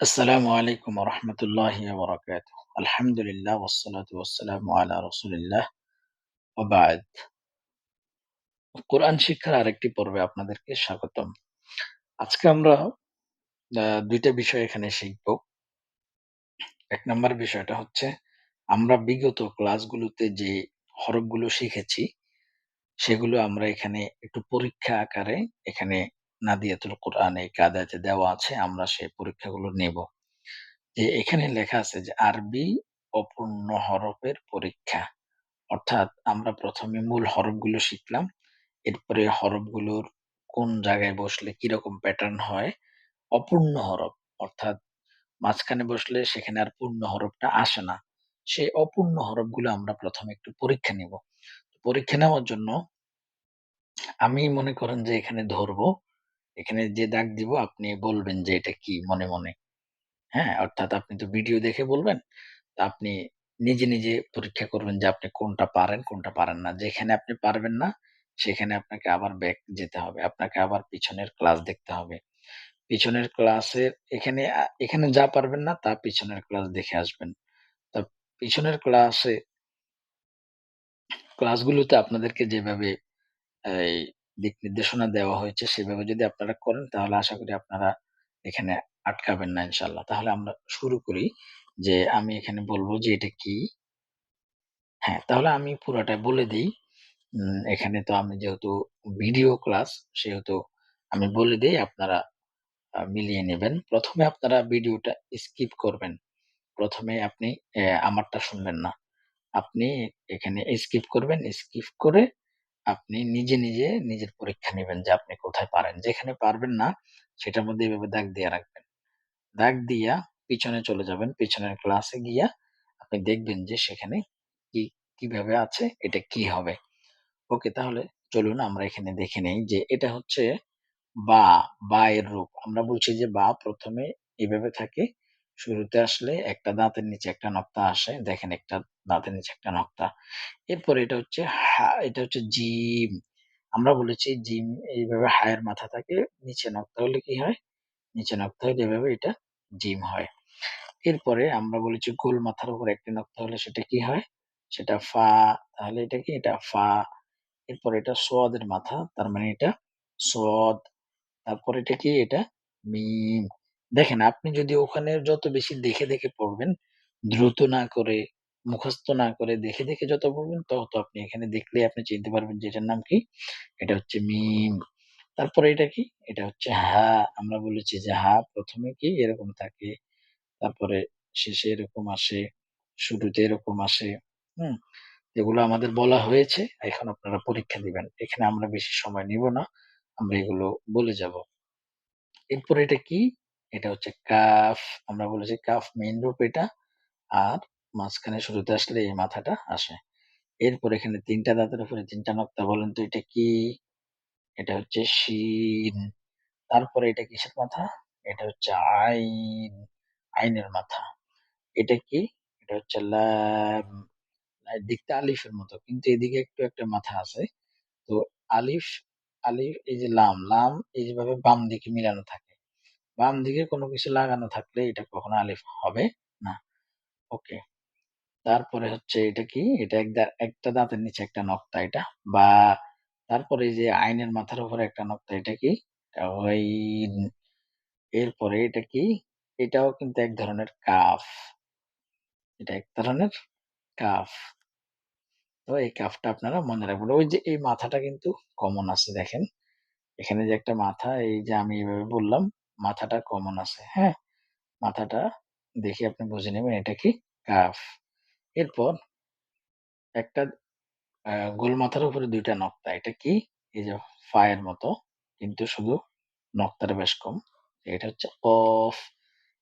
আসসালামু আলাইকুম রহমতুল্লাহি ওবরাকাত আলহামদুলিল্লাহ ওয়াসসালাতু ওয়াসসালামু আলা রাসূলিল্লাহ ওয়া কোরআন শিক্ষার আরেকটি পর্বে আপনাদেরকে স্বাগতম। আজকে আমরা ২ বিষয় এখানে শিখব। ১ নাম্বার বিষয়টা হচ্ছে আমরা বিগত ক্লাসগুলোতে যে হরফগুলো শিখেছি, সেগুলো আমরা এখানে একটু পরীক্ষা আকারে এখানে নাদিয়াতুল কোরআন এই কায়দাতে দেওয়া আছে। আমরা সেই পরীক্ষাগুলো নেব। যে এখানে লেখা আছে যে, আরবি অপূর্ণ হরফের পরীক্ষা। অর্থাৎ আমরা প্রথমে মূল হরফগুলো শিখলাম। এরপরে হরফগুলোর কোন জায়গায় বসলে কীরকম প্যাটার্ন হয়। অপূর্ণ হরফ, অর্থাৎ মাঝখানে বসলে সেখানে আর পূর্ণ হরফটা আসে না। সেই অপূর্ণ হরফগুলো আমরা প্রথমে একটু পরীক্ষা নিব। পরীক্ষা নেওয়ার জন্য আমি মনে করেন যে এখানে ধরবো। এখানে যে দাগ দিব আপনি বলবেন যে এটা কি মনে, মনে। হ্যাঁ? অর্থাৎ আপনি তো ভিডিও দেখে বলবেন। তা আপনি নিজে, নিজে পরীক্ষা করবেন যে আপনি কোনটা পারেন, কোনটা পারেন না। যেখানে আপনি পারবেন না, সেখানে আপনাকে আবার ব্যাক যেতে হবে। আপনাকে আবার পিছনের ক্লাস দেখতে হবে। পিছনের ক্লাসের এখানে এখানে যা পারবেন না তা পিছনের ক্লাস দেখে আসবেন। তা পিছনের ক্লাসে ক্লাসগুলোতে আপনাদেরকে যেভাবে এই দিক নির্দেশনা দেওয়া হয়েছে সেভাবে যদি আপনারা করেন তাহলে আশা করি আপনারা এখানে আটকাবেন না ইনশাল্লাহ তাহলে আমরা শুরু করি যে আমি এখানে বলব যে এটা কি? হ্যাঁ, তাহলে আমি পুরাটা বলে দিই এখানে তো আমি যেহেতু ভিডিও ক্লাস সেহেতু আমি বলে দিই আপনারা মিলিয়ে নেবেন। প্রথমে আপনারা ভিডিওটা স্কিপ করবেন। প্রথমে আপনি আমারটা শুনবেন না। আপনি এখানে স্কিপ করবেন। স্কিপ করে আপনি নিজে, নিজে নিজের পরীক্ষা নিবেন যে আপনি কোথায় পারেন। যেখানে পারবেন না সেটার মধ্যে এভাবে দাগ দিয়া রাখবেন। দাগ দিয়া পিছনে চলে যাবেন। পিছনের ক্লাসে গিয়া আপনি দেখবেন যে সেখানে কি কীভাবে আছে, এটা কি হবে। ওকে তাহলে চলুন আমরা এখানে দেখে নেই যে এটা হচ্ছে বা, বা এর রূপ। আমরা বলছি যে বা প্রথমে এভাবে থাকে। শুরুতে আসলে একটা দাঁতের নিচে একটা নক্তা আসে। দেখেন একটা দাঁতের নিচে একটা নক্তা। এরপর এটা হচ্ছে এটা হচ্ছে জিম। আমরা বলেছি জিম এইভাবে হায়ের মাথা থাকে। নিচে নক্তা হলে কি হয়? নিচে নক্তা হলে এভাবে এটা জিম হয়। এরপরে আমরা বলেছি গোল মাথার উপর একটি নক্তা হলে সেটা কি হয়? সেটা ফা। তাহলে এটা কি? এটা ফা। এরপর এটা সোয়াদের মাথা। তার মানে এটা সদ। তারপর এটা কি? এটা মিম। দেখেন আপনি যদি ওখানে যত বেশি দেখে, দেখে পড়বেন, দ্রুত না করে, মুখস্থ না করে দেখে, দেখে যত পড়বেন তত আপনি এখানে দেখলেই আপনি চিনতে পারবেন যে এটার নাম কি? এটা হচ্ছে মিম। তারপরে এটা কি? এটা হচ্ছে হা। আমরা বলেছি যে হা ১ম এ কি? এরকম থাকে। তারপরে শেষে এরকম আসে, শুরুতে এরকম আসে। হুম? এগুলো আমাদের বলা হয়েছে। এখন আপনারা পরীক্ষা দিবেন। এখানে আমরা বেশি সময় নিব না। আমরা এগুলো বলে যাব। এরপরে এটা কি? এটা হচ্ছে কাফ। আমরা বলেছি কাফ মেইন রূপ এটা। আর মাঝখানে শুরুতে আসলে এই মাথাটা আসে। এরপর এখানে তিনটা দাঁতের উপরে তিনটা নক্তা বলেন তো এটা কি? এটা হচ্ছে শিন। তারপরে এটা কিসের মাথা? এটা হচ্ছে আইন। আইনের মাথা। এটা কি? এটা হচ্ছে লাম। দেখতে আলিফের মতো। কিন্তু এদিকে একটু একটা মাথা আছে। তো আলিফ, আলিফ এই যে লাম, লাম এই যেভাবে বাম দিকে মিলানো থাকে। বাম দিকে কোনো কিছু লাগানো থাকলে এটা কখনো আলিফ হবে না। ওকে। তারপরে হচ্ছে এটা কি? এটা একটা দাঁতের নিচে একটা নক্তা এটা বা। তারপরে যে আইনের মাথার উপরে একটা নক্তা এটা কি? এরপরে এটা কি? এটাও কিন্তু এক ধরনের কাফ। এটা এক ধরনের কাফ। তো এই কাফটা আপনারা মনে রাখবেন। ওই যে এই মাথাটা কিন্তু কমন আছে দেখেন। এখানে যে একটা মাথা এই যে আমি এভাবে বললাম, মাথাটা কমন আছে। হ্যাঁ? মাথাটা দেখে আপনি বুঝে নেবেন এটা কি? কাফ। এরপর একটা গোল মাথার উপরে দুইটা নক্তা। এটা কি? এই যে ফায়ের মতো কিন্তু শুধু নক্তাটা বেশ কম। এটা হচ্ছে কফ।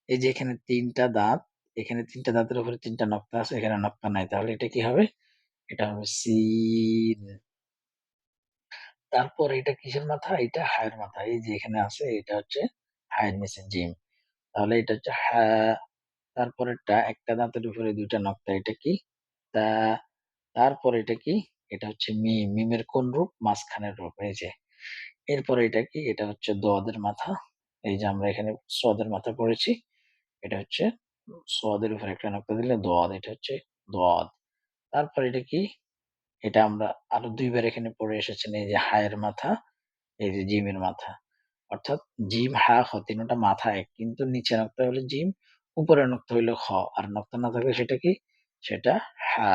এই যে এখানে ৩ টা দাঁত, এখানে তিনটা দাঁতের উপরে তিনটা নক্তা আছে, এখানে নক্তা নাই। তাহলে এটা কি হবে? এটা হবে সিন। তারপর এটা কিসের মাথা? এটা হায়ের মাথা। এই যে এখানে আছে এটা হচ্ছে হায়ের নিচে জিম। তাহলে এটা হচ্ছে, হা। তারপরেরটা একটা দাঁতের উপরে ২ টা নক্তা। এটা কি? তা। তারপরে এটা কি? এটা হচ্ছে মিম। মিমের কোন রূপ? মাঝখানের রূপ। এই যে। এরপরে এটা কি? এটা হচ্ছে দদের মাথা। এই যে আমরা এখানে সদের মাথা পড়েছি। এটা হচ্ছে সোয়াদের উপরে একটা নক্তা দিলে দোয়াদ, এটা হচ্ছে দোয়াদ তারপর এটা কি এটা আমরা আরও দুইবার এখানে পড়ে এসেছেন, এই যে হায়ের মাথা, এই যে জিমের মাথা অর্থাৎ জিম হা খ তিনটা মাথা এক। কিন্তু নিচে নক্তা হলে জিম, উপরে নক্তা হইলে খ। আর নক্তা না থাকলে সেটা কি? সেটা হা।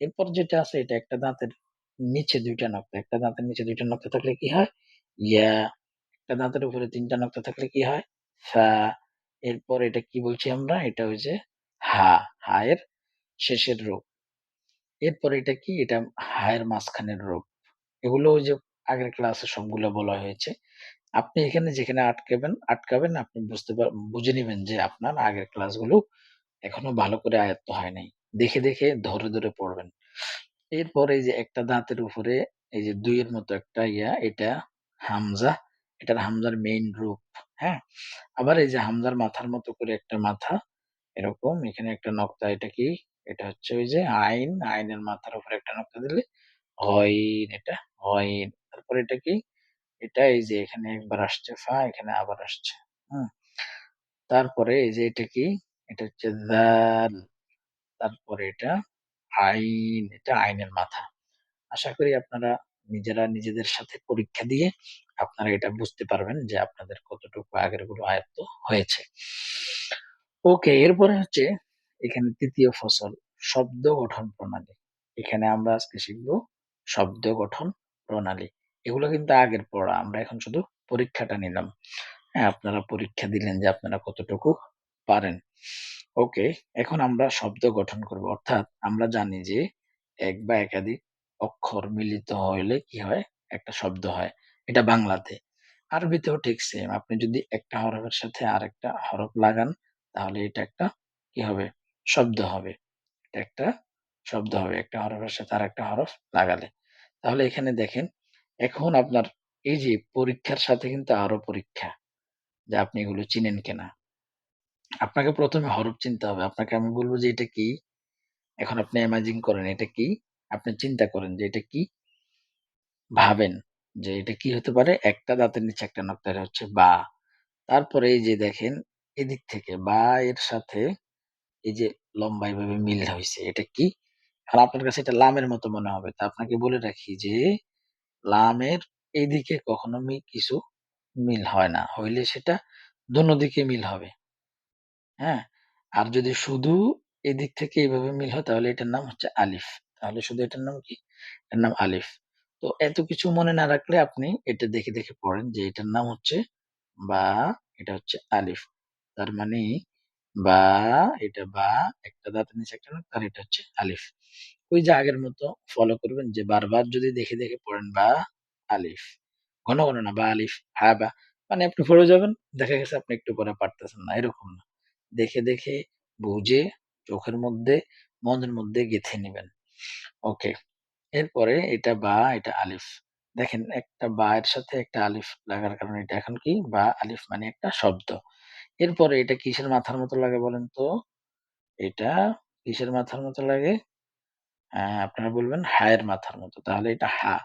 এরপর যেটা আছে, এটা একটা দাঁতের নিচে দুইটা নক্তা একটা দাঁতের নিচে দুইটা নক্তা থাকলে কি হয়? ইয়া। একটা দাঁতের উপরে তিনটা নক্তা থাকলে কি হয়? ফা। এরপর এটা কি বলছি আমরা? এটা হচ্ছে হা। হায়ের শেষের রূপ এরপর এটা কি? এটা হায়ের মাঝখানের রূপ এগুলো ওই যে আগের ক্লাসে সবগুলো বলা হয়েছে। আপনি এখানে যেখানে আটকাবেন আটকাবেন, আপনি বুঝতে পার, বুঝে নিবেন যে আপনার আগের ক্লাসগুলো এখনও ভালো করে আয়ত্ত হয় নাই। দেখে দেখে ধরে ধরে পড়বেন। এরপর এই যে একটা দাঁতের উপরে এই যে দুইয়ের মতো একটা ইয়া, এটা হামজা, এটার হামজার মেইন রূপ হ্যাঁ? আবার এই যে হামজার মাথার মতো করে একটা মাথা, এরকম এখানে একটা নক্তা, এটা কি? এটা হচ্ছে ওই যে আইন, আইনের মাথার উপরে একটা নক্তা দিলে, হইন এটা, হইন। তারপর এটা কি? এটা এই যে এখানে একবার আসছে, ফা, এখানে আবার আসছে, হুম। তারপরে এই যে এটা কি? এটা হচ্ছে দাল তারপরে এটা আইন, এটা আইনের মাথা। আশা করি আপনারা নিজেরা নিজেদের সাথে পরীক্ষা দিয়ে আপনারা এটা বুঝতে পারবেন যে আপনাদের কতটুকু আগেরগুলো আয়ত্ত হয়েছে। ওকে, এরপরে হচ্ছে এখানে তৃতীয় ফসল, শব্দ গঠন প্রণালী। এখানে আমরা আজকে শিখব শব্দ গঠন প্রণালী। এগুলো কিন্তু আগের পড়া। আমরা এখন শুধু পরীক্ষাটা নিলাম। হ্যাঁ আপনারা পরীক্ষা দিলেন যে আপনারা কতটুকু পারেন। ওকে, এখন আমরা শব্দ গঠন করব। অর্থাৎ আমরা জানি যে এক বা একাধিক অক্ষর মিলিত হইলে কি হয়? একটা শব্দ হয়। এটা বাংলাতে। আরবিতেও ঠিক সেম আপনি যদি একটা হরফের সাথে আরেকটা হরফ লাগান, তাহলে এটা একটা কি হবে? শব্দ হবে। এটা একটা শব্দ হবে। একটা হরফের সাথে আরেকটা হরফ লাগালে। তাহলে এখানে দেখেন এখন আপনার এই যে পরীক্ষার সাথে কিন্তু আরও পরীক্ষা যে আপনি এগুলো চিনেন কিনা। আপনাকে প্রথমে হরফ চিনতে হবে। আপনাকে আমি বলব যে এটা কি? এখন আপনি ইমাজিন করেন, এটা কি? আপনি চিন্তা করেন যে এটা কি? ভাবেন যে এটা কি হতে পারে? একটা দাঁতের নিচে একটা নক্তা হচ্ছে বা। তারপরে এই যে দেখেন, এদিক থেকে বা এর সাথে এই যে লম্বা এভাবে মিল হয়েছে এটা কি? আপনার কাছে এটা লামের মতো মনে হবে। তা আপনাকে বলে রাখি যে লামের এইদিকে কখনো কিছু মিল হয় না। হইলে সেটা দোনো দিকে মিল হবে। হ্যাঁ? আর যদি শুধু এদিক থেকে এইভাবে মিল হয়, তাহলে এটার নাম হচ্ছে আলিফ। তাহলে শুধু এটার নাম কি? এটার নাম আলিফ। তো এত কিছু মনে না রাখলে আপনি এটা দেখে দেখে পড়েন যে এটার নাম হচ্ছে বা, এটা হচ্ছে আলিফ। তার মানে বা, এটা বা, একটা দাঁতের নিচে একটা তার এটা হচ্ছে আলিফ। ওই যে আগের মতো ফলো করবেন যে বারবার যদি দেখে দেখে পড়েন, বা, আলিফ। ঘন ঘন না, বা, আলিফ হা বা মানে আপনি পড়ে যাবেন, দেখা গেছে আপনি একটু পরে পারতেছেন না, এরকম না। দেখে দেখে বুঝে চোখের মধ্যে, মনের মধ্যে গেঁথে নেবেন। ওকে, এরপরে এটা বা, এটা আলিফ। দেখেন একটা বা এর সাথে একটা আলিফ লাগার কারণে এটা এখন কি? বা, আলিফ মানে একটা শব্দ। এরপরে এটা কিসের মাথার মতো লাগে বলেন তো? এটা কিসের মাথার মতো লাগে? হ্যাঁ আপনারা বলবেন হায়ের মাথার মতো। তাহলে এটা হা।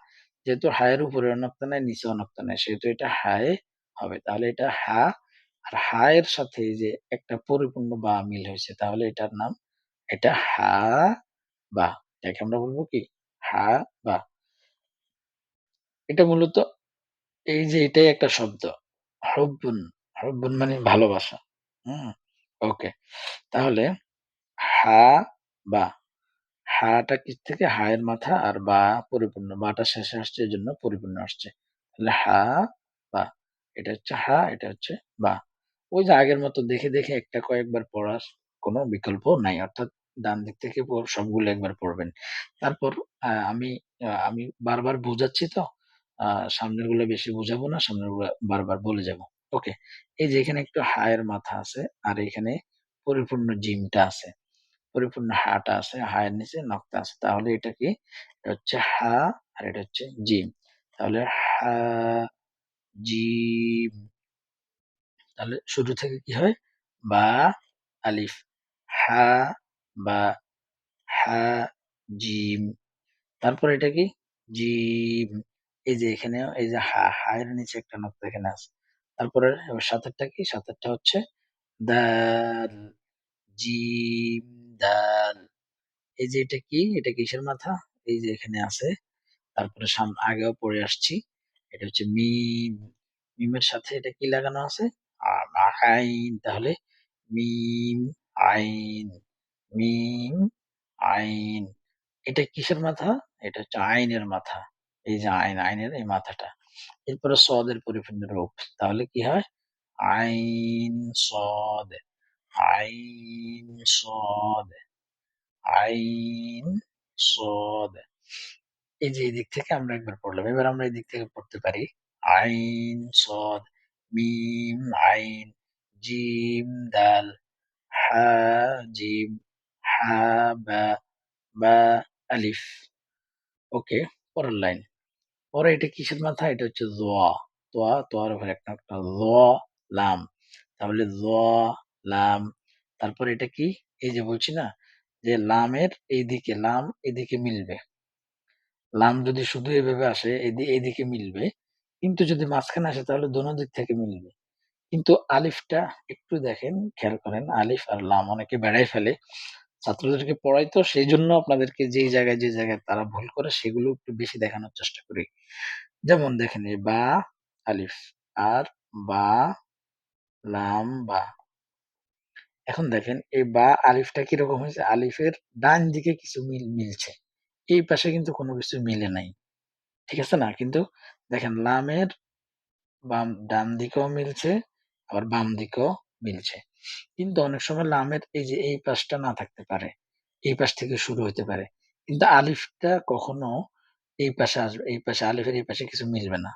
যেহেতু হায়ের উপরে অনক্তা নাই, নিচে অনক্ত নাই, সেহেতু এটা হায়ে হবে। তাহলে এটা হা। আর হায়ের সাথে যে একটা পরিপূর্ণ বা মিল হয়েছে, তাহলে এটার নাম এটা হা বা। এটাকে আমরা বলব কি? হা বা। এটা মূলত এই যে এটাই একটা শব্দ। হব্বুন। হব্বুন মানে ভালোবাসা। হুম। ওকে। তাহলে হা বা। হাটা কি থেকে হায়ের মাথা আর বা পরিপূর্ণ বাটা শেষে আসছে, এই জন্য পরিপূর্ণ আসছে। তাহলে হা, বা, এটা হচ্ছে হা, এটা হচ্ছে বা। ওই যে আগের মতো দেখে দেখে একটা কয়েকবার পড়ার কোনো বিকল্প নাই, অর্থাৎ ডান দিক থেকে সবগুলো একবার পড়বেন। তারপর আমি আমি বারবার বোঝাচ্ছি তো সামনেরগুলো বেশি বোঝাবো না সামনেরগুলো বারবার বলে যাব। ওকে, এই যে এখানে একটু হায়ের মাথা আছে, আর এখানে পরিপূর্ণ জিমটা আছে। পরিপূর্ণ হাটা আছে, হায়ের নিচে, নক্তা আছে। তাহলে এটা কি? এটা হচ্ছে হা আর এটা হচ্ছে জিম। তাহলে হা, জিম। তাহলে শুরু থেকে কি হয়? বা, আলিফ। হা, বা, হা, জিম। তারপর এটা কি? জিম। এই যে এখানে, এই যে হা, হায়ের নিচে একটা নক্তা এখানে আছে। তারপরে সাতেরটা কি? সাতেরটা হচ্ছে দাল জিম। দাল এই যে এটা কি? এটা কিসের মাথা? এই যে এখানে আছে। তারপরে সামনে আগেও পড়ে আসছি। এটা হচ্ছে মিম। মিমের সাথে এটা কি লাগানো আছে? আইন। তাহলে মিম, আইন। মিম, আইন। এটা কিসের মাথা? এটা হচ্ছে আইনের মাথা। এই যে আইন, আইনের এই মাথাটা। এরপরে সদের পরিপূর্ণ রূপ তাহলে কি হয়? আইন, সদ। আইন সদ আইন সদ এই যে এদিক থেকে আমরা একবার পড়লাম, এবার আমরা এদিক থেকে পড়তে পারি। আইন সদ মিম, আইন, জিম, দাল, হা, জিম, হা, বা বা, আলিফ। ওকে, পরের লাইন। পরে এটা কিসের মাথা? এটা হচ্ছে জোয়া তোয়া তোয়ার উপরে একটা একটা জ লাম। তাহলে জ লাম, তারপর এটা কি? এই যে বলছি না? যে লামের এইদিকে, লাম এদিকে মিলবে। লাম যদি শুধু এভাবে আসে, এদি- এদিকে মিলবে, কিন্তু যদি মাঝখানে আসে তাহলে দোনো দিক থেকে মিলবে। কিন্তু আলিফটা একটু দেখেন, খেয়াল করেন, আলিফ আর লাম অনেকে বেড়াই ফেলে। ছাত্রদেরকে পড়াই তো, সেই জন্য আপনাদেরকে যেই জায়গায়, যে জায়গায় তারা ভুল করে, সেগুলো একটু বেশি দেখানোর চেষ্টা করি। যেমন দেখেন এই বা, আলিফ, আর বা, লাম, বা। এখন দেখেন, এই বা আলিফটা কীরকম হয়েছে? আলিফের ডান দিকে কিছু মিল, মিলছে। এই পাশে কিন্তু কোনো কিছু মিলে নাই। ঠিক আছে না? কিন্তু দেখেন, লামের বাম, ডান দিকেও মিলছে, আবার বাম দিকেও মিলছে। কিন্তু অনেক সময় লামের এই যে, এই পাশটা না থাকতে পারে। এই পাশ থেকে শুরু হতে পারে। কিন্তু আলিফটা কখনো এই পাশে আসবে, এই পাশে, আলিফের এই পাশে কিছু মিলবে না।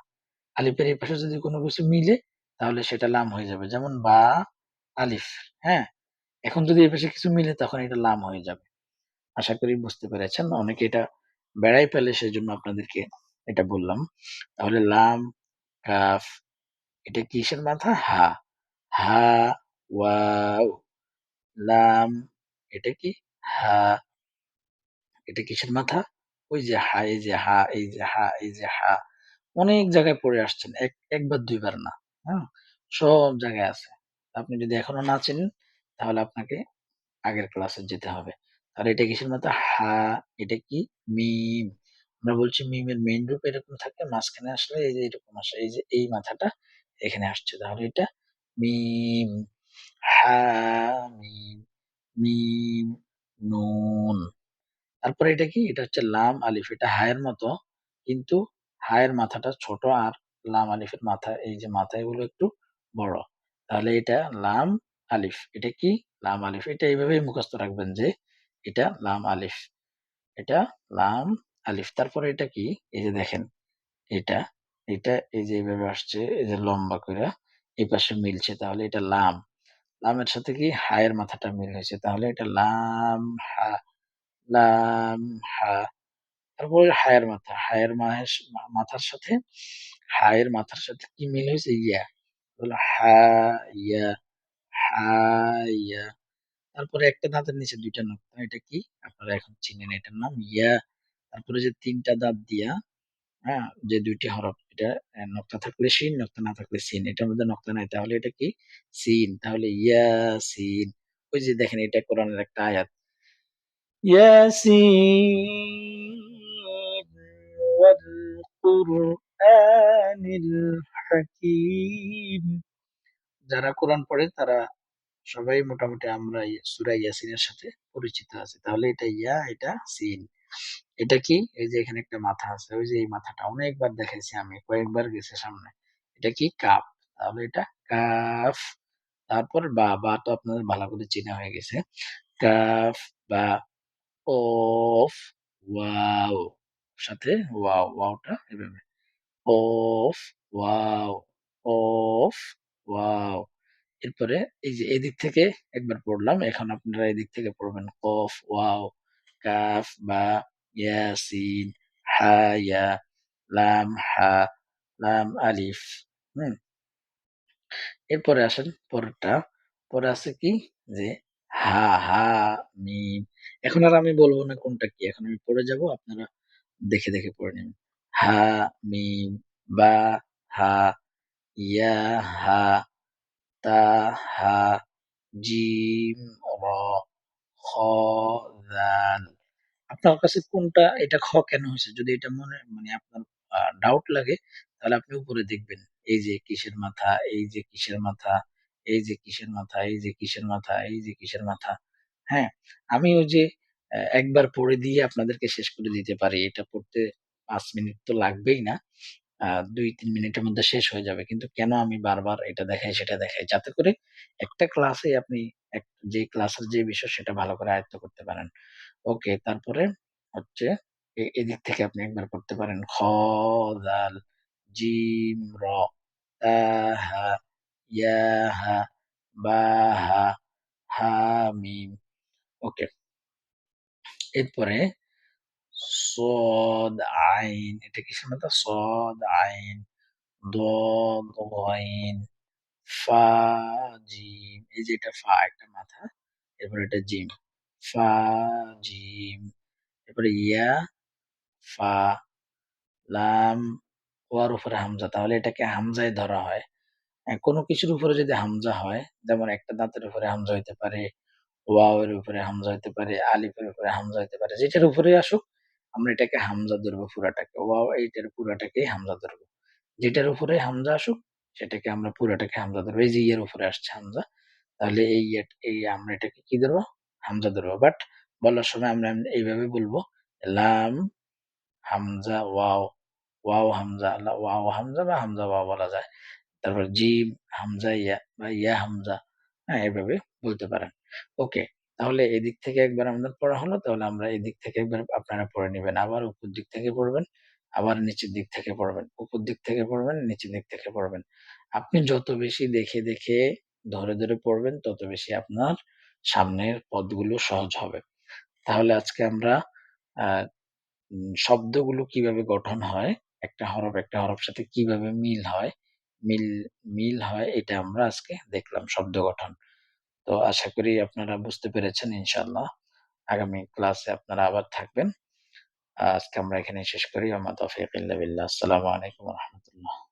আলিফের এই পাশে যদি কোনো কিছু মিলে, তাহলে সেটা লাম হয়ে যাবে। যেমন বা, আলিফ হ্যাঁ? এখন যদি এই পাশে কিছু মিলে তখন এটা লাম হয়ে যাবে। আশা করি বুঝতে পেরেছেন। অনেকে এটা বেড়াই পেলে সেই জন্য আপনাদেরকে এটা বললাম। তাহলে লাম, কাফ, এটা কিসের মাথা? হা। হা, ওয়াও। লাম, এটা কি? হা। এটা কিসের মাথা? ওই যে হা, এই যে হা, এই যে হা, এই যে হা। অনেক জায়গায় পড়ে আসছেন। এক, একবার, দুইবার না। হ্যাঁ? সব জায়গায় আছে। আপনি যদি এখনও না চেনেন তাহলে আপনাকে আগের ক্লাসে যেতে হবে। আর এটা কিসের মতো? হা, এটা কি? মিম। আমরা বলছি মিমের মেইন রূপ এরকম থাকে, মাঝখানে আসলে এই যে এরকম আসে, এই যে এই মাথাটা এখানে আসছে। তাহলে এটা মিম। হা, মিম মিম, নুন। তারপরে এটা কি? এটা হচ্ছে লাম আলিফ। এটা হায়ের মতো, কিন্তু হায়ের মাথাটা ছোট আর লাম আলিফের মাথা, এই যে মাথা এগুলো একটু বড়। তাহলে এটা লাম আলিফ। এটা কি? লাম আলিফ। এটা এইভাবেই মুখস্থ রাখবেন যে এটা লাম আলিফ। এটা লাম আলিফ। তারপরে এটা কি? এই যে দেখেন, এটা এটা এই যে এইভাবে আসছে, এই যে লম্বা করে এই পাশে মিলছে। তাহলে এটা লাম। লামের সাথে কি? হায়ের মাথাটা মিল হয়েছে। তাহলে এটা লাম হা লাম হা। তারপরে হায়ের মাথা। হায়ের মাথার সাথে হায়ের মাথার সাথে কি মিল হয়েছে? ইয়া। হা, ইয়া। হা ইয়া তারপরে একটা দাঁতের নিচে দুইটা নক্তা এটা কি আপনারা এখন চিনেন এটার নাম ইয়া তারপরে যে তিনটা দাঁত দিয়া হ্যাঁ যে দুইটি হরফ এটা আহ, নক্তা থাকলে সিন নক্তা না থাকলে সিন এটার মধ্যে নক্তা নাই তাহলে এটা কি সিন তাহলে ইয়া সিন ওই যে দেখেন এটা কোরআনের একটা আয়াত ياسين والقرآن الحكيم যারা কোরআন পড়ে তারা সবাই মোটামুটি আমরা সুরা ইয়াসিনের সাথে পরিচিত আছি। তাহলে এটা ইয়া, এটা সিন। এটা কি? এই যে এখানে একটা মাথা আছে, ওই যে এই মাথাটা। অনেকবার দেখাইছি আমি, কয়েকবার গেছে সামনে। এটা কি? কাপ তাহলে এটা কাফ। তারপর বা বা তো আপনাদের ভালো করে চেনা হয়ে গেছে। কাফ বা অফ, ওয়াও। সাথে ওয়াও, ওয়াওটা এভাবে। অফ, ওয়াও। অফ, ওয়াও। এরপরে এই যে এদিক থেকে একবার পড়লাম, এখন আপনারা এদিক থেকে পড়বেন কফ, ওয়াও, কাফ, বা ইয়াসিন হা, ইয়া, লাম, হা, লাম, আলিফ, হুম। এরপরে আসেন পরেরটা। পরে আছে কি? যে হা হা, মিম। এখন আর আমি বলব না কোনটা কি, এখন আমি পড়ে যাব, আপনারা দেখে দেখে পড়ে নেবেন হা, মিম, বা, হা, ইয়া, হা তা হা জিম, র, খ। আপনার কাছে কোনটা এটা খ কেন হয়েছে? যদি এটা মনে মানে আপনার ডাউট লাগে তাহলে আপনি উপরে দেখবেন। এই যে কিসের মাথা, এই যে কিসের মাথা, এই যে কিসের মাথা, এই যে কিসের মাথা, এই যে কিসের মাথা। হ্যাঁ? আমি ওই যে একবার পড়ে দিয়ে আপনাদেরকে শেষ করে দিতে পারি। এটা পড়তে পাঁচ মিনিট তো লাগবেই না। আ ২-৩ মিনিটের মধ্যে শেষ হয়ে যাবে। কিন্তু কেন আমি বারবার এটা দেখাই, সেটা দেখাই? যাতে করে একটা ক্লাসে আপনি যে ক্লাসের যে বিষয় সেটা ভালো করে আয়ত্ত করতে পারেন। ওকে, তারপরে হচ্ছে এদিক থেকে আপনি একবার পড়তে পারেন। খ, দাল, জিম, র, হা, ইয়া, হা, বা, হা, হা, মিম। ওকে। এরপরে صاد আইন এটা কিসের মাথা? صاد আইন, ضاد غين, ফা জিম। এই যে এটা ফা একটা মাথা। এরপরে এটা জিম। ফা জিম। এরপরে ইয়া, ফা, লাম, ওয়ার উপরে হামজা। তাহলে এটাকে হামজায় ধরা হয়। হ্যাঁ, কোনো কিছুর উপরে যদি হামজা হয়, যেমন একটা দাঁতের উপরে হামজা হইতে পারে, ওয়াও এর উপরে হামজা হইতে পারে, আলিফের উপরে হামজা হইতে পারে। যেটার উপরেই আসুক আমরা এটাকে হামজা ধরবো পুরাটাকে। ওয়াও এইটার পুরাটাকেই হামজা ধরবো। যেটার উপরে হামজা আসুক সেটাকে আমরা পুরাটাকে হামজা ধরবো। এই যে ইয়ের উপরে আসছে হামজা। তাহলে এই এই আমরা এটাকে কি ধরবো? হামজা ধরবো। বাট বলার সময় আমরা এইভাবে বলব লাম, হামজা, ওয়াও, ওয়াও, হামজা, ওয়াও, হামজা বা হামজা, ওয়াও বলা যায়। তারপর জিম, হামজা, ইয়া বা ইয়া, হামজা। হ্যাঁ, এভাবে বলতে পারেন। ওকে। তাহলে এদিক থেকে একবার আমাদের পড়া হলো। তাহলে আমরা এদিক থেকে একবার আপনারা পড়ে নিবেন। আবার উপর দিক থেকে পড়বেন, আবার নিচের দিক থেকে পড়বেন। উপর দিক থেকে পড়বেন, নিচের দিক থেকে পড়বেন। আপনি যত বেশি দেখে, দেখে ধরে, ধরে পড়বেন তত বেশি আপনার সামনের পদগুলো সহজ হবে। তাহলে আজকে আমরা শব্দগুলো কীভাবে গঠন হয়, একটা হরফ একটা হরফ সাথে কীভাবে মিল হয়, মিল মিল হয় এটা আমরা আজকে দেখলাম শব্দ গঠন। তো আশা করি আপনারা বুঝতে পেরেছেন ইনশাল্লাহ আগামী ক্লাসে আপনারা আবার থাকবেন। আজকে আমরা এখানে শেষ করি। আমার তফিক। আসসালামু আলাইকুম রাহমাতুল্লাহ।